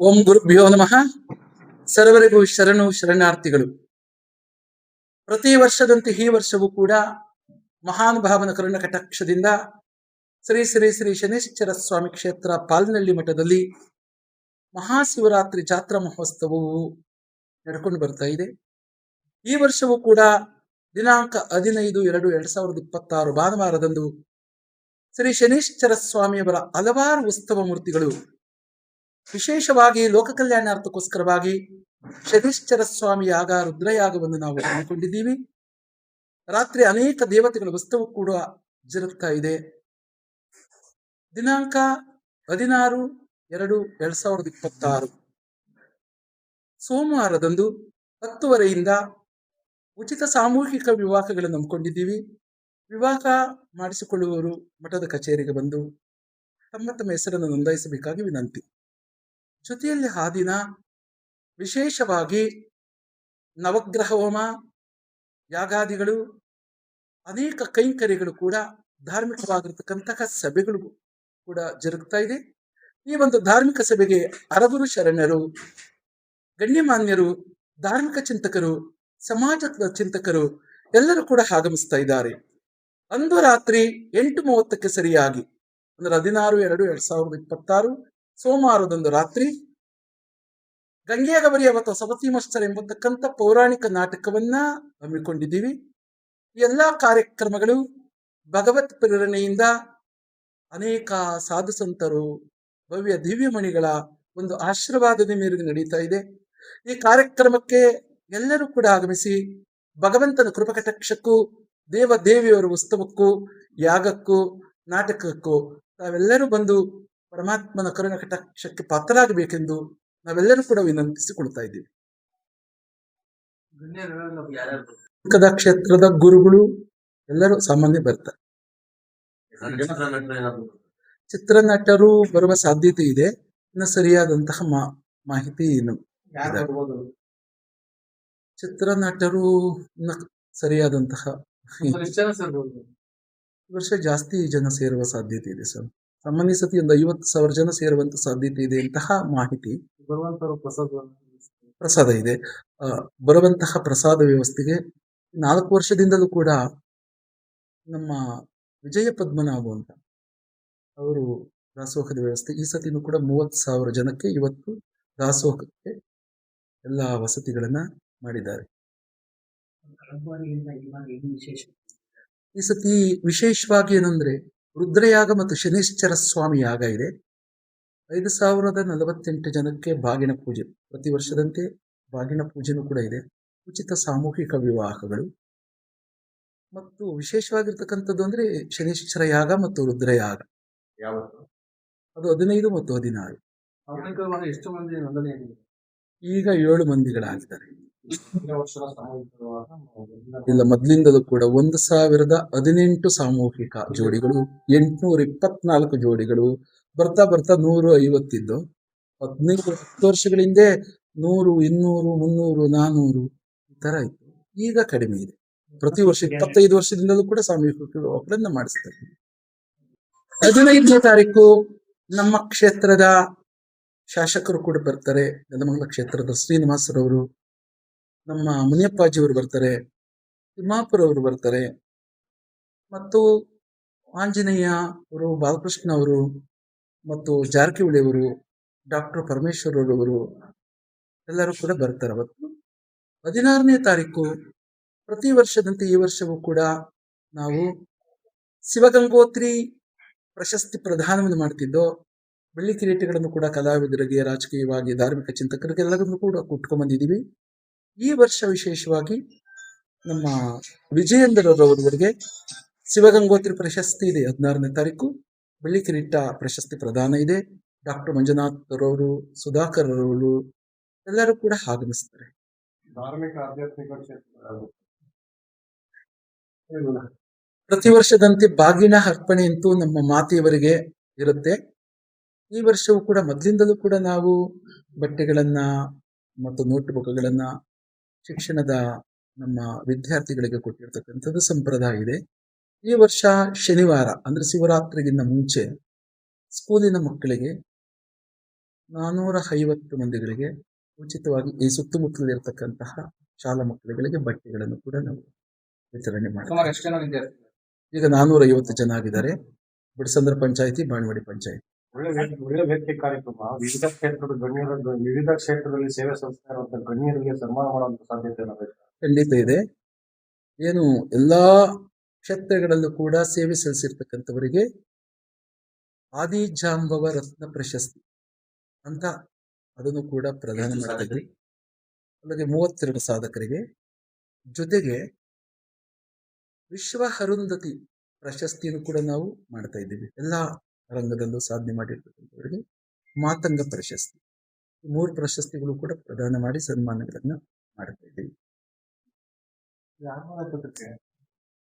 ಓಂ ಗುರುಭ್ಯೋ ನಮಃ. ಸರ್ವರಿಗೂ ಶರಣು ಶರಣಾರ್ಥಿಗಳು. ಪ್ರತಿ ವರ್ಷದಂತೆ ಈ ವರ್ಷವೂ ಕೂಡ ಮಹಾನುಭಾವನ ಕರುಣ ಕಟಾಕ್ಷದಿಂದ ಶ್ರೀ ಶ್ರೀ ಶ್ರೀ ಶನೇಶ್ವರ ಸ್ವಾಮಿ ಕ್ಷೇತ್ರ ಪಾಲ್ನಳ್ಳಿ ಮಠದಲ್ಲಿ ಮಹಾಶಿವರಾತ್ರಿ ಜಾತ್ರಾ ಮಹೋತ್ಸವವು ನಡ್ಕೊಂಡು ಬರ್ತಾ ಇದೆ. ಈ ವರ್ಷವೂ ಕೂಡ ದಿನಾಂಕ ಹದಿನೈದು ಎರಡು ಎರಡ್ ಸಾವಿರದ ಇಪ್ಪತ್ತಾರು ಭಾನುವಾರದಂದು ಶ್ರೀ ಶನೀಶ್ವರ ಸ್ವಾಮಿಯವರ ಹಲವಾರು ಉತ್ಸವ ಮೂರ್ತಿಗಳು ವಿಶೇಷವಾಗಿ ಲೋಕ ಕಲ್ಯಾಣಾರ್ಥಕ್ಕೋಸ್ಕರವಾಗಿ ಶನಿಶ್ಚರ ಸ್ವಾಮಿ ಯಾಗ ರುದ್ರಯಾಗವನ್ನು ನಾವು ಹಮ್ಮಿಕೊಂಡಿದ್ದೀವಿ. ರಾತ್ರಿ ಅನೇಕ ದೇವತೆಗಳ ವಸ್ತುವು ಕೂಡ ಜರುಗ್ತಾ ಇದೆ. ದಿನಾಂಕ ಹದಿನಾರು ಎರಡು ಎರಡ್ ಸಾವಿರದ ಇಪ್ಪತ್ತಾರು. ಸೋಮವಾರದಂದು ಹತ್ತುವರೆಯಿಂದ ಉಚಿತ ಸಾಮೂಹಿಕ ವಿವಾಹಗಳನ್ನು ನಂಬಿಕೊಂಡಿದ್ದೀವಿ ವಿವಾಹ ಮಾಡಿಸಿಕೊಳ್ಳುವವರು ಮಠದ ಕಚೇರಿಗೆ ಬಂದು ತಮ್ಮ ತಮ್ಮ ಹೆಸರನ್ನು ನೋಂದಾಯಿಸಬೇಕಾಗಿ ವಿನಂತಿ. ಜೊತೆಯಲ್ಲಿ ಆ ದಿನ ವಿಶೇಷವಾಗಿ ನವಗ್ರಹ ಹೋಮ ಯಾಗಾದಿಗಳು, ಅನೇಕ ಕೈಂಕರ್ಯಗಳು ಕೂಡ ಧಾರ್ಮಿಕವಾಗಿರ್ತಕ್ಕಂತಹ ಸಭೆಗಳು ಕೂಡ ಜರುಗ್ತಾ ಇದೆ. ಈ ಒಂದು ಧಾರ್ಮಿಕ ಸಭೆಗೆ ಅರಬರು ಶರಣರು, ಗಣ್ಯಮಾನ್ಯರು, ಧಾರ್ಮಿಕ ಚಿಂತಕರು, ಸಮಾಜದ ಚಿಂತಕರು ಎಲ್ಲರೂ ಕೂಡ ಆಗಮಿಸ್ತಾ ಇದ್ದಾರೆ. ಅಂದು ರಾತ್ರಿ ಎಂಟು ಮೂವತ್ತಕ್ಕೆ ಸರಿಯಾಗಿ, ಅಂದ್ರೆ ಹದಿನಾರು, ಎರಡು, ಎರಡ್ ಸಾವಿರದ ಇಪ್ಪತ್ತಾರು ಸೋಮವಾರದಂದು ರಾತ್ರಿ ಗಂಗೆಯಗಬರಿ ಅವತ್ತು ಸಬತಿ ಎಂಬತಕ್ಕಂಥ ಪೌರಾಣಿಕ ನಾಟಕವನ್ನ ಹಮ್ಮಿಕೊಂಡಿದ್ದೀವಿ. ಎಲ್ಲ ಎಲ್ಲಾ ಕಾರ್ಯಕ್ರಮಗಳು ಭಗವತ್ ಪ್ರೇರಣೆಯಿಂದ ಅನೇಕ ಸಾಧು ಸಂತರು, ಭವ್ಯ ದಿವ್ಯಮಣಿಗಳ ಒಂದು ಆಶೀರ್ವಾದದ ಮೇರೆಗೆ ನಡೀತಾ ಇದೆ. ಈ ಕಾರ್ಯಕ್ರಮಕ್ಕೆ ಎಲ್ಲರೂ ಕೂಡ ಆಗಮಿಸಿ ಭಗವಂತನ ಕೃಪಕಟಕ್ಷಕ್ಕೂ ದೇವ ದೇವಿಯವರ ಉತ್ಸವಕ್ಕೂ, ಯಾಗಕ್ಕೂ, ನಾಟಕಕ್ಕೂ ತಾವೆಲ್ಲರೂ ಬಂದು ಪರಮಾತ್ಮನ ಕರುಣ ಕಟಾಕ್ಷಕ್ಕೆ ಪಾತ್ರರಾಗಬೇಕೆಂದು ನಾವೆಲ್ಲರೂ ಕೂಡ ವಿನಂತಿಸಿಕೊಳ್ತಾ ಇದ್ದೀವಿ. ಕದ ಕ್ಷೇತ್ರದ ಗುರುಗಳು ಎಲ್ಲರೂ ಸಾಮಾನ್ಯ ಬರ್ತಾರೆ. ಚಿತ್ರನಟರು ಬರುವ ಸಾಧ್ಯತೆ ಇದೆ. ಇನ್ನು ಸರಿಯಾದಂತಹ ಮಾಹಿತಿ ಏನು ಚಿತ್ರನಟರು ಸರಿಯಾದಂತಹ ವರ್ಷ ಜಾಸ್ತಿ ಜನ ಸೇರುವ ಸಾಧ್ಯತೆ ಇದೆ ಸರ್. ಸಾಮಾನ್ಯ ಸತಿ ಒಂದು ಐವತ್ತು ಸಾವಿರ ಜನ ಸೇರುವಂತ ಸಾಧ್ಯತೆ ಇದೆ ಅಂತಹ ಮಾಹಿತಿ ಪ್ರಸಾದ ಇದೆ. ಆ, ಬರುವಂತಹ ಪ್ರಸಾದ ವ್ಯವಸ್ಥೆಗೆ ನಾಲ್ಕು ವರ್ಷದಿಂದಲೂ ಕೂಡ ನಮ್ಮ ವಿಜಯ ಪದ್ಮನಾಭ ಅಂತ ಅವರು ದಾಸೋಹದ ವ್ಯವಸ್ಥೆ ಈ ಸತಿನೂ ಕೂಡ ಮೂವತ್ತು ಸಾವಿರ ಜನಕ್ಕೆ ಇವತ್ತು ದಾಸೋಹಕ್ಕೆ ಎಲ್ಲ ವಸತಿಗಳನ್ನ ಮಾಡಿದ್ದಾರೆ. ಈ ಸತಿ ವಿಶೇಷವಾಗಿ ಏನಂದ್ರೆ ರುದ್ರಯಾಗ ಮತ್ತು ಶನೀಶ್ಚರ ಸ್ವಾಮಿ ಯಾಗ ಇದೆ. ಐದು ಸಾವಿರದ ನಲವತ್ತೆಂಟು ಜನಕ್ಕೆ ಬಾಗಿನ ಪೂಜೆ. ಪ್ರತಿ ವರ್ಷದಂತೆ ಬಾಗಿನ ಪೂಜೆನೂ ಕೂಡ ಇದೆ. ಉಚಿತ ಸಾಮೂಹಿಕ ವಿವಾಹಗಳು. ಮತ್ತು ವಿಶೇಷವಾಗಿರ್ತಕ್ಕಂಥದ್ದು ಅಂದ್ರೆ ಶನೀಶ್ವರ ಯಾಗ ಮತ್ತು ರುದ್ರಯಾಗ ಅದು ಹದಿನೈದು ಮತ್ತು ಹದಿನಾರು. ಎಷ್ಟು ಮಂದಿ ಈಗ ಏಳು ಮಂದಿಗಳಾಗಿದ್ದಾರೆ. ಇಲ್ಲ, ಮೊದ್ಲಿಂದಲೂ ಕೂಡ ಒಂದು ಸಾವಿರದ ಹದಿನೆಂಟು ಸಾಮೂಹಿಕ ಜೋಡಿಗಳು, ಎಂಟುನೂರ ಇಪ್ಪತ್ನಾಲ್ಕು ಜೋಡಿಗಳು, ಬರ್ತಾ ಬರ್ತಾ ನೂರು ಐವತ್ತಿದ್ದು, ಹದಿನೈದು, ಹತ್ತು ವರ್ಷಗಳ ಹಿಂದೆ ನೂರು, ಇನ್ನೂರು, ಮುನ್ನೂರು, ನಾನೂರು ಈ ತರ ಇತ್ತು. ಈಗ ಕಡಿಮೆ ಇದೆ. ಪ್ರತಿ ವರ್ಷ ಇಪ್ಪತ್ತೈದು ವರ್ಷದಿಂದಲೂ ಕೂಡ ಸಾಮೂಹಿಕ ವಿವಾಹಗಳನ್ನ ಮಾಡಿಸ್ತಾರೆ. ಹದಿನೈದನೇ ತಾರೀಕು ನಮ್ಮ ಕ್ಷೇತ್ರದ ಶಾಸಕರು ಕೂಡ ಬರ್ತಾರೆ. ನೆಲಮಂಗಲ ಕ್ಷೇತ್ರದ ಶ್ರೀನಿವಾಸರವರು. ನಮ್ಮ ಮುನಿಯಪ್ಪಾಜಿಯವರು ಬರ್ತಾರೆ ತಿಮ್ಮಾಪುರ ಅವರು ಬರ್ತಾರೆ, ಮತ್ತು ಆಂಜನೇಯ ಅವರು, ಬಾಲಕೃಷ್ಣ ಅವರು, ಮತ್ತು ಜಾರಕಿಹೊಳಿಯವರು ಡಾಕ್ಟರ್ ಪರಮೇಶ್ವರ್ ಅವರು ಎಲ್ಲರೂ ಕೂಡ ಬರ್ತಾರೆ ಅವತ್ತು. ಹದಿನಾರನೇ ತಾರೀಕು ಪ್ರತಿ ವರ್ಷದಂತೆ ಈ ವರ್ಷವೂ ಕೂಡ ನಾವು ಶಿವಗಂಗೋತ್ರಿ ಪ್ರಶಸ್ತಿ ಪ್ರದಾನವನ್ನು ಮಾಡ್ತಿದ್ದೋ, ಬೆಳ್ಳಿ ಕಿರೀಟಗಳನ್ನು ಕೂಡ ಕಲಾವಿದರಿಗೆ, ರಾಜಕೀಯವಾಗಿ, ಧಾರ್ಮಿಕ ಚಿಂತಕರಿಗೆ ಎಲ್ಲರನ್ನು ಕೂಡ ಕುಟ್ಕೊಂಡ್ಬಂದಿದ್ದೀವಿ. ಈ ವರ್ಷ ವಿಶೇಷವಾಗಿ ನಮ್ಮ ವಿಜಯೇಂದ್ರರವರಿಗೆ ಶಿವಗಂಗೋತ್ರಿ ಪ್ರಶಸ್ತಿ ಇದೆ. ಹದಿನಾರನೇ ತಾರೀಕು. ಬೆಳ್ಳಿ ಕಿರೀಟ ಪ್ರಶಸ್ತಿ ಪ್ರದಾನ ಇದೆ. ಡಾಕ್ಟರ್ ಮಂಜುನಾಥರವರು ಸುಧಾಕರ್ ರವರು ಎಲ್ಲರೂ ಕೂಡ ಆಗಮಿಸ್ತಾರೆ. ಧಾರ್ಮಿಕ ಆಧ್ಯಾತ್ಮಿಕ ಪ್ರತಿ ವರ್ಷದಂತೆ ಬಾಗಿನ ಅರ್ಪಣೆ ಅಂತೂ ನಮ್ಮ ಮಾತೆಯವರಿಗೆ ಇರುತ್ತೆ. ಈ ವರ್ಷವೂ ಕೂಡ ಮೊದಲಿಂದಲೂ ಕೂಡ ನಾವು ಬಟ್ಟೆಗಳನ್ನ ಮತ್ತು ನೋಟ್ ಬುಕ್ಗಳನ್ನ ಶಿಕ್ಷಣದ ನಮ್ಮ ವಿದ್ಯಾರ್ಥಿಗಳಿಗೆ ಕೊಟ್ಟಿರ್ತಕ್ಕಂಥದ್ದು ಸಂಪ್ರದಾಯ ಇದೆ. ಈ ವರ್ಷ ಶನಿವಾರ ಅಂದ್ರೆ ಶಿವರಾತ್ರಿಗಿಂತ ಮುಂಚೆ ಸ್ಕೂಲಿನ ಮಕ್ಕಳಿಗೆ ನಾನೂರ ಐವತ್ತು ಮಂದಿಗಳಿಗೆ ಉಚಿತವಾಗಿ ಈ ಸುತ್ತಮುತ್ತಲಿರ್ತಕ್ಕಂತಹ ಶಾಲಾ ಮಕ್ಕಳುಗಳಿಗೆ ಬಟ್ಟೆಗಳನ್ನು ಕೂಡ ನಾವು ವಿತರಣೆ ಮಾಡ್ತೀವಿ. ಈಗ ನಾನೂರ ಐವತ್ತು ಜನ ಆಗಿದ್ದಾರೆ. ಬಿಡಸಂದ್ರ ಪಂಚಾಯಿತಿ ಬಾಣವಾಡಿ ಪಂಚಾಯತಿ. ಒಳ್ಳೆ ವ್ಯಕ್ತಿ- ಕಾರ್ಯಕ್ರಮ. ವಿವಿಧ ಕ್ಷೇತ್ರದ ಗಣ್ಯರ ವಿವಿಧ ಕ್ಷೇತ್ರದಲ್ಲಿ ಸೇವೆ ಸಲ್ಲಿಸ್ತಾ ಇರುವಂತಹ ಗಣ್ಯರಿಗೆ ಸನ್ಮಾನ ಮಾಡುವಂತ ಸಾಧ್ಯತೆ ಖಂಡಿತ ಇದೆ. ಏನು ಎಲ್ಲಾ ಕ್ಷೇತ್ರಗಳಲ್ಲೂ ಕೂಡ ಸೇವೆ ಸಲ್ಲಿಸಿರ್ತಕ್ಕಂಥವರಿಗೆ ಆದಿಜಾಂಬವ ರತ್ನ ಪ್ರಶಸ್ತಿ ಅಂತ ಅದನ್ನು ಕೂಡ ಪ್ರದಾನ ಮಾಡಿದ್ರಿ ಅಲ್ಲದೆ ಮೂವತ್ತೆರಡು ಸಾಧಕರಿಗೆ. ಜೊತೆಗೆ ವಿಶ್ವ ಅರುಂಧತಿ ಪ್ರಶಸ್ತಿಯನ್ನು ಕೂಡ ನಾವು ಮಾಡ್ತಾ ಇದ್ದೀವಿ. ಎಲ್ಲಾ ರಂಗದಲ್ಲೂ ಸಾಧನೆ ಮಾಡಿರ್ತಕ್ಕಂಥವರಿಗೆ ಮಾತಂಗ ಪ್ರಶಸ್ತಿ. ಈ ಮೂರು ಪ್ರಶಸ್ತಿಗಳು ಕೂಡ ಪ್ರದಾನ ಮಾಡಿ ಸನ್ಮಾನಗಳನ್ನು ಮಾಡ್ತಾ ಇದ್ದೀವಿ.